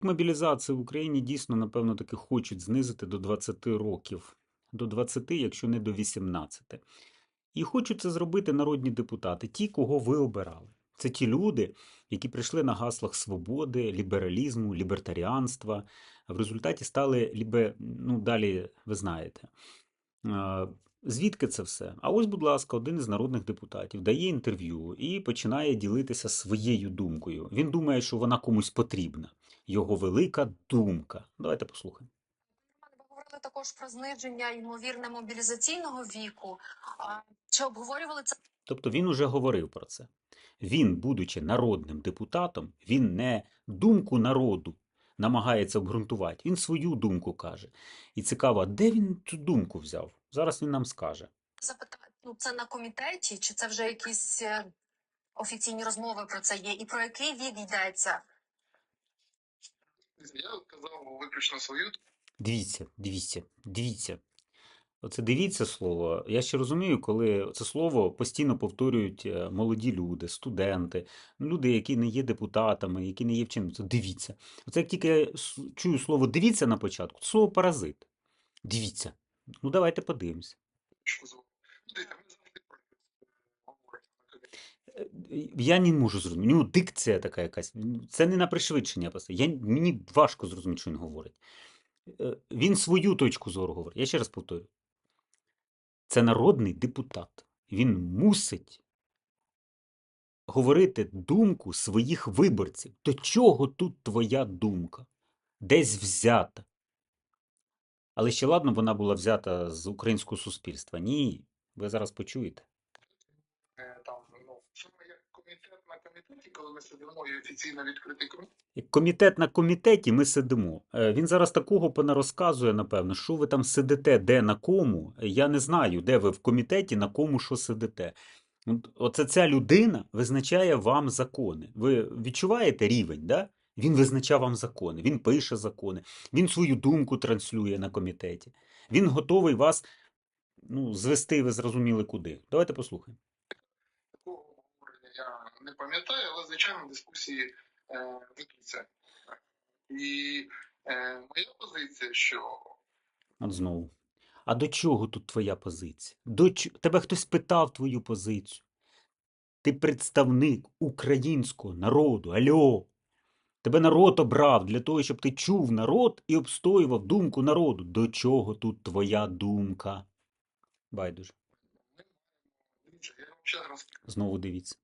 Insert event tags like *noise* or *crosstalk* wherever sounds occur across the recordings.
Мобілізацію в Україні дійсно, напевно, таки хочуть знизити до 20 років. До 20, якщо не до 18. І хочуть це зробити народні депутати, ті, кого ви обирали. Це ті люди, які прийшли на гаслах свободи, лібералізму, лібертаріанства, в результаті стали лібе, ну далі ви знаєте. Звідки це все? А ось, будь ласка, один із народних депутатів дає інтерв'ю і починає ділитися своєю думкою. Він думає, що вона комусь потрібна. Його велика думка. Давайте послухаємо. Говорили також про зниження ймовірне мобілізаційного віку. Чи обговорювали це Тобто він уже говорив про це. Він, будучи народним депутатом, він не думку народу намагається обґрунтувати, він свою думку каже. І цікаво, де він цю думку взяв? Зараз він нам скаже. запитати? Ну це на комітеті, чи це вже якісь е, офіційні розмови про це є? І про який вік йдеться? Я казав виключно свою Дивіться, дивіться, дивіться. Оце дивіться слово. Я ще розумію, коли це слово постійно повторюють е, молоді люди, студенти, люди, які не є депутатами, які не є вченими. Це дивіться. Оце як тільки я чую слово дивіться на початку, це слово паразит. Дивіться. Ну давайте подивимося. точку зору. Дивіться, ми завжди про це говоримо на комітеті. Е, Я не можу зрозуміти. Ну, дикція така якась. Це не на пришвидшення. Я, мені важко зрозуміти, що він говорить. Е, Він свою точку зору говорить. Я ще раз повторю. Це народний депутат. Він мусить говорити думку своїх виборців. До чого тут твоя думка? Десь взята. Але ще ладно, вона була взята з українського суспільства. Ні, ви зараз почуєте. Е, Там, ну, саме як комітет на комітеті, коли ми сидимо і офіційно відкритий комітет, комітет на комітеті ми сидимо. Е, Він зараз такого понарозказує, напевно, що ви там сидите, де на кому. Я не знаю, де ви в комітеті, на кому що сидите. Оце ця людина визначає вам закони. Ви відчуваєте рівень, да? Він визначає вам закони, він пише закони, він свою думку транслює на комітеті. Він готовий вас ну, звести, ви зрозуміли куди. Давайте послухаємо. Не пам'ятаю, але звичайно дискусії е, ведуться. І е, моя позиція, що От знову. А до чого тут твоя позиція? До ч... Тебе хтось питав твою позицію. Ти представник українського народу. Альо. Тебе народ обрав для того, щоб ти чув народ і обстоював думку народу. До чого тут твоя думка? Байдуже. дивіться, я вам ще раз Знову дивіться.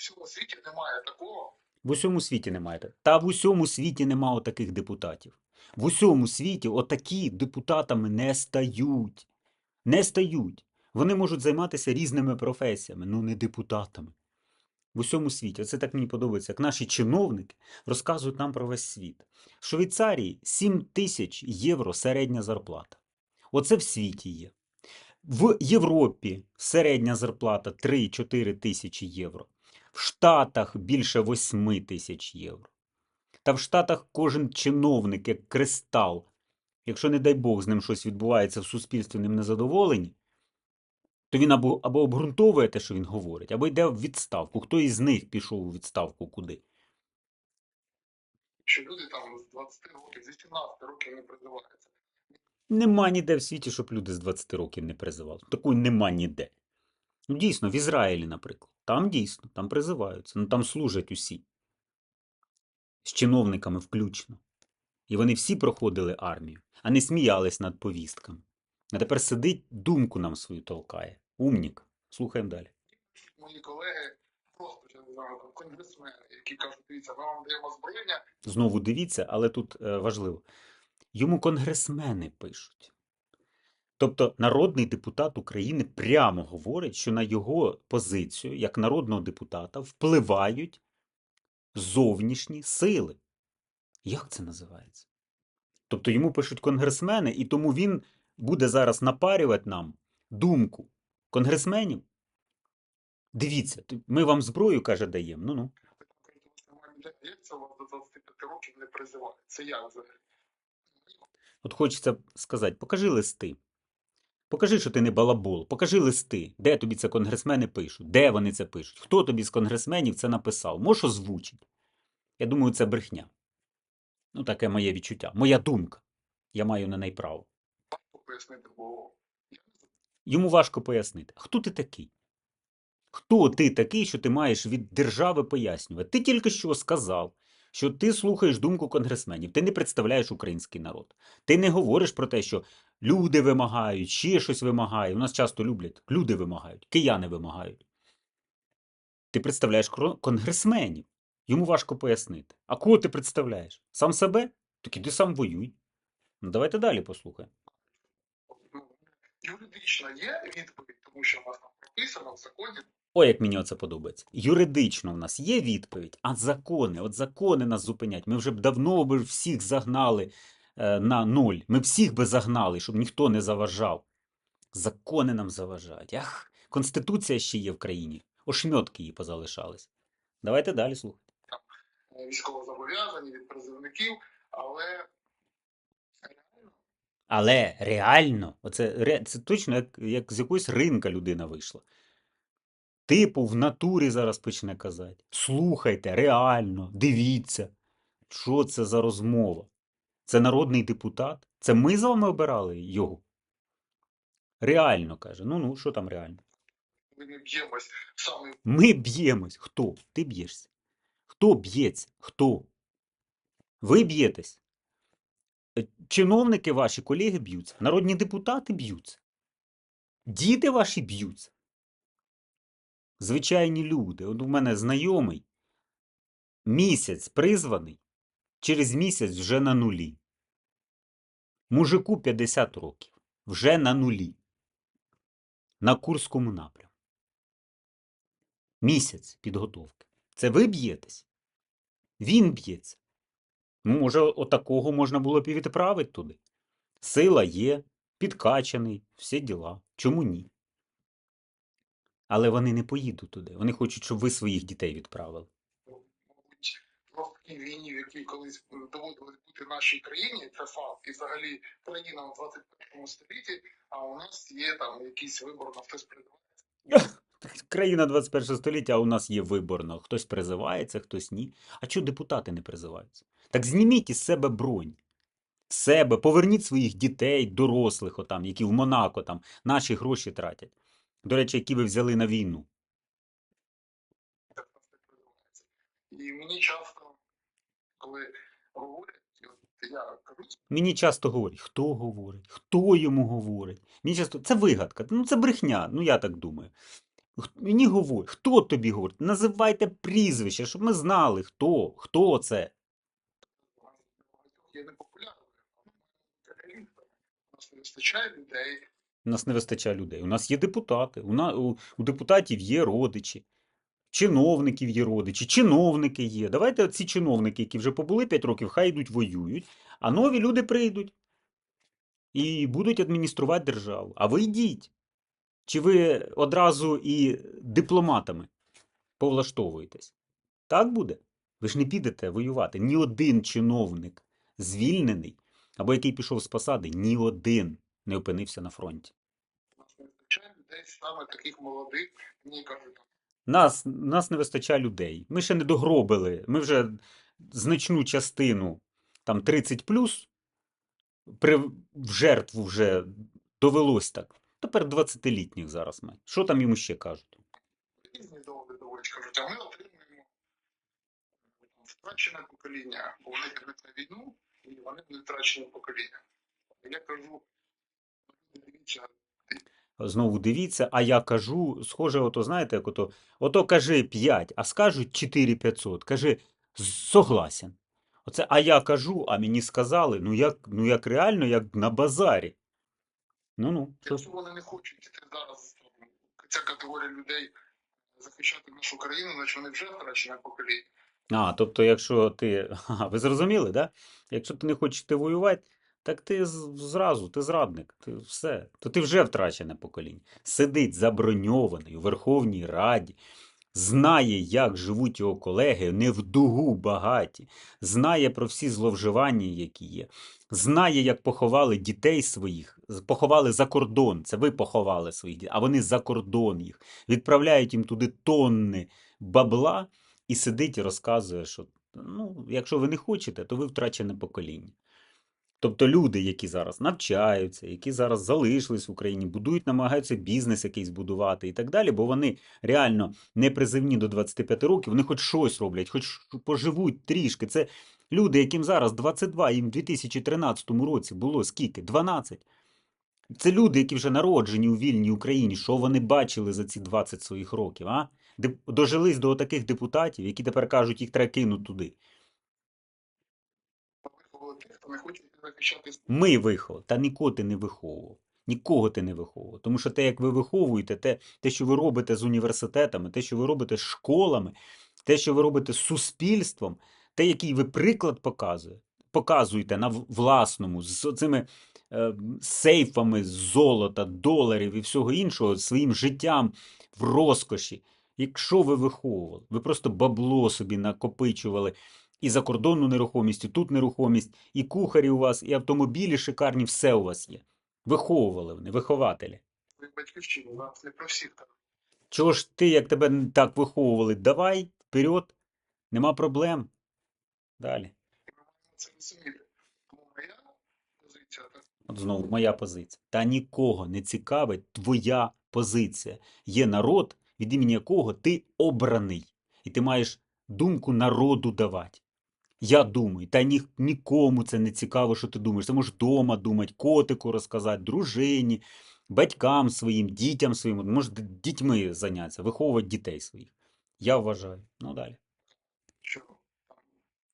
Всьому світі немає такого. В усьому світі немає. Та в усьому світі немає таких депутатів. В усьому світі отакі депутатами не стають. Не стають. Вони можуть займатися різними професіями, ну не депутатами. В усьому світі. Оце так мені подобається, як наші чиновники розказують нам про весь світ. В Швейцарії 7 тисяч євро середня зарплата. Оце в світі є. В Європі середня зарплата 3-4 тисячі євро. В Штатах більше 8 тисяч євро. Та в Штатах кожен чиновник, як кристал, якщо, не дай Бог, з ним щось відбувається в суспільстві, ним незадоволені, то він або, або обґрунтовує те, що він говорить, або йде в відставку. Хто із них пішов у відставку куди? що люди там з 20 років, з 18 років не призиваються. Нема ніде в світі, щоб люди з 20 років не призивали. Такої нема ніде. Ну, дійсно, в Ізраїлі, наприклад. Там дійсно, там призиваються. Ну там служать усі. З чиновниками включно. І вони всі проходили армію, а не сміялись над повістками. А тепер сидить, думку нам свою толкає. Умнік. Слухаємо далі. Мої колеги, просто конгресмени, які кажуть, дивіться, ми вам даємо зброєння, Знову дивіться, але тут е, важливо. Йому конгресмени пишуть. Тобто народний депутат України прямо говорить, що на його позицію, як народного депутата, впливають зовнішні сили. Як це називається? Тобто йому пишуть конгресмени, і тому він буде зараз напарювати нам думку конгресменів. Дивіться, ми вам зброю, каже, даємо. Ну-ну. так конкретно немає ніде. Як це у вас до 25 років не призивають? Це як взагалі? От хочеться сказати, покажи листи. Покажи, що ти не балабол. Покажи листи. Де тобі це конгресмени пишуть? Де вони це пишуть? Хто тобі з конгресменів це написав? Можеш озвучити? Я думаю, це брехня. Ну, таке моє відчуття. Моя думка. Я маю на неї право. Йому важко пояснити, хто ти такий? Хто ти такий, що ти маєш від держави пояснювати? Ти тільки що сказав, що ти слухаєш думку конгресменів, ти не представляєш український народ. Ти не говориш про те, що люди вимагають, ще щось вимагає. У нас часто люблять, люди вимагають, кияни вимагають. Ти представляєш конгресменів. Йому важко пояснити. А кого ти представляєш? Сам себе? Так іди сам воюй. Ну, давайте далі послухаємо. Ну, юридично є відповідь, тому що у нас там прописано в законі. Ой, як мені оце подобається. Юридично в нас є відповідь, а закони, от закони нас зупинять. Ми вже б давно би всіх загнали е, на нуль. Ми б всіх би загнали, щоб ніхто не заважав. Закони нам заважають. Ах, Конституція ще є в країні. Ошмьотки її позалишались. Давайте далі слухати. е, військовозобов'язані від призовників, але Але реально, оце це точно як, як з якоїсь ринка людина вийшла. Типу, в натурі зараз почне казати. Слухайте, реально, дивіться. Що це за розмова? Це народний депутат? Це ми з вами обирали його? Реально каже. Ну ну, що там реально? ми не б'ємось саме Ми б'ємось. Хто? Ти б'єшся. Хто б'ється? Хто? Ви б'єтесь. Е, Чиновники ваші, колеги б'ються. Народні депутати б'ються. Діти ваші б'ються. Звичайні люди. От у мене знайомий місяць призваний, через місяць вже на нулі. Мужику 50 років. Вже на нулі. На Курському напрямку. Місяць підготовки. Це ви б'єтесь? Він б'ється. Може, отакого можна було б і відправити туди. Сила є, підкачаний, всі діла. Чому ні? Але вони не поїдуть туди. Вони хочуть, щоб ви своїх дітей відправили. жорсткій війні, в якій колись доводилось бути нашій країні, це факт, і взагалі країна у 21 столітті, а у нас є там якийсь вибор на хтось придбає. *laughs* Країна 21 століття, а у нас є виборно. Хтось призивається, хтось ні. А чого депутати не призиваються? Так зніміть із себе бронь. З себе, поверніть своїх дітей, дорослих, отам, які в Монако там наші гроші тратять. До речі, які ви взяли на війну. не. І мені часто, коли говорять, я кажу, Мені часто говорять, хто говорить, хто йому говорить. Мені часто це вигадка, ну це брехня, ну я так думаю. Мені говорять, хто тобі говорить? Називайте прізвище, щоб ми знали, хто, хто це. багатьох є. У нас не вистачає людей, У нас не вистачає людей. У нас є депутати. У, на, у, у депутатів є родичі, чиновників є родичі, чиновники є. Давайте ці чиновники, які вже побули 5 років, хай йдуть воюють, а нові люди прийдуть і будуть адмініструвати державу. А ви йдіть. Чи ви одразу і дипломатами повлаштовуєтесь? Так буде? Ви ж не підете воювати. Ні один чиновник звільнений або який пішов з посади, ні один не опинився на фронті. не вистачає людей, саме таких молодих, мені кажуть, Нас, нас не вистачає людей. Ми ще не догробили. Ми вже значну частину, там 30 плюс, при, в жертву вже довелось так. Тепер 20-літніх зараз ми. Що там йому ще кажуть? різні доводи доводять, кажуть, а ми отримуємо втрачене покоління, бо вони підуть на війну, і вони будуть втрачені покоління. Я кажу, «Ну, дивіться, Знову дивіться, а я кажу, схоже, ото знаєте, як ото, ото кажи 5, а скажуть 4500, кажи согласен. Оце, а я кажу, а мені сказали, ну як, ну як реально, як на базарі. Ну ну, якщо вони не хочуть іти зараз, ця категорія людей захищати нашу країну, значить вони вже втрачене покоління. А, тобто, якщо ти. Ага, *laughs* ви зрозуміли, да? Якщо ти не хочеш ти воювати, так ти зразу, ти зрадник, ти все. То ти вже втрачене покоління. Сидить заброньований у Верховній Раді, знає, як живуть його колеги, не в дугу багаті, знає про всі зловживання, які є, знає, як поховали дітей своїх, поховали за кордон. Це ви поховали своїх дітей, а вони за кордон їх. Відправляють їм туди тонни бабла і сидить і розказує, що Ну, якщо ви не хочете, то ви втрачене покоління. Тобто люди, які зараз навчаються, які зараз залишились в Україні, будують, намагаються бізнес якийсь будувати і так далі, бо вони реально не призивні до 25 років, вони хоч щось роблять, хоч поживуть трішки. Це люди, яким зараз 22, їм в 2013 році було скільки? 12. Це люди, які вже народжені у вільній Україні. Що вони бачили за ці 20 своїх років? А? Дожились до таких депутатів, які тепер кажуть, їх треба кинути туди. Хто не хоче Ми виховали, та нікого ти не виховував. Нікого ти не виховував. Тому що те, як ви виховуєте, те, те, що ви робите з університетами, те, що ви робите з школами, те, що ви робите з суспільством, те, який ви приклад показує, показуєте на власному, з цими е, сейфами з золота, доларів і всього іншого, своїм життям в розкоші. Якщо ви виховували, ви просто бабло собі накопичували і закордонну нерухомість, і тут нерухомість, і кухарі у вас, і автомобілі шикарні, все у вас є. Виховували вони, вихователі. свою батьківщину. Зараз не про всіх так. Чого ж ти, як тебе так виховували, давай, вперед, нема проблем. Далі. І ми маємо це розуміти. Моя позиція так. От знову моя позиція. Та нікого не цікавить твоя позиція. Є народ, від імені якого ти обраний. І ти маєш думку народу давати. Я думаю, та ні, нікому це не цікаво, що ти думаєш. Ти можеш вдома думати, котику розказати, дружині, батькам своїм, дітям своїм. Може, дітьми зайнятися, виховувати дітей своїх. Я вважаю. Ну далі. що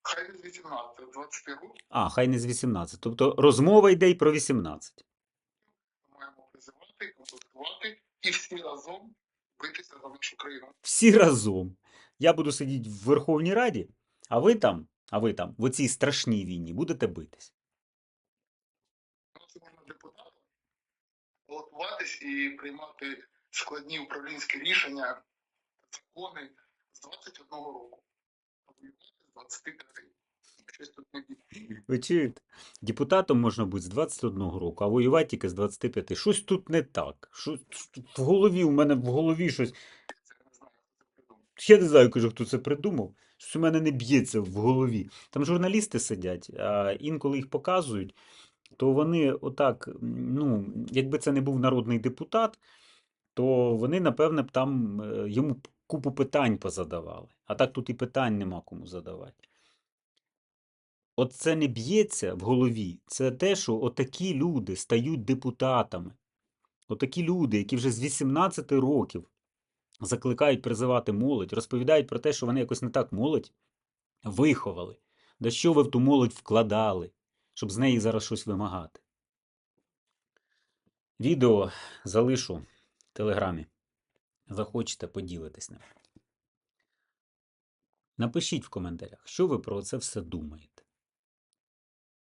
хай від 18 до 20 років А, хай не з 18. Тобто розмова йде й про 18. ми маємо призивати, консультувати і всі разом битися за нашу країну. всі разом. Я буду сидіти в Верховній Раді, а ви там, а ви там, в цій страшній війні будете битись. Можна депутатам балотуватись і приймати складні управлінські рішення, закони з 21 року. А воювати з 25. Щось тут не. Ви чуєте? Депутатом можна бути з 21 року, а воювати тільки з 25. Щось тут не так. Щось в голові, у мене в голові щось. Я не знаю, кажу, хто це придумав. Щось у мене не б'ється в голові. Там журналісти сидять, а інколи їх показують, то вони отак, ну, якби це не був народний депутат, то вони, напевне, б там е, йому купу питань позадавали. А так тут і питань нема кому задавати. От це не б'ється в голові. Це те, що отакі люди стають депутатами. Отакі люди, які вже з 18 років закликають призивати молодь, розповідають про те, що вони якось не так молодь виховали. Да що ви в ту молодь вкладали, щоб з неї зараз щось вимагати. Відео залишу в телеграмі. Захочете, поділитись ним. Напишіть в коментарях, що ви про це все думаєте.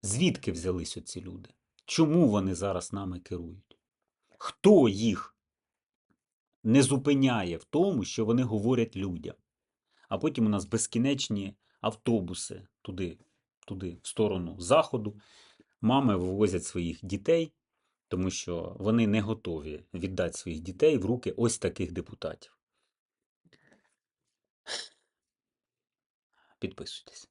Звідки взялись оці люди? Чому вони зараз нами керують? Хто їх не зупиняє в тому, що вони говорять людям? А потім у нас безкінечні автобуси туди, туди, в сторону заходу. Мами вивозять своїх дітей, тому що вони не готові віддати своїх дітей в руки ось таких депутатів. Підписуйтесь.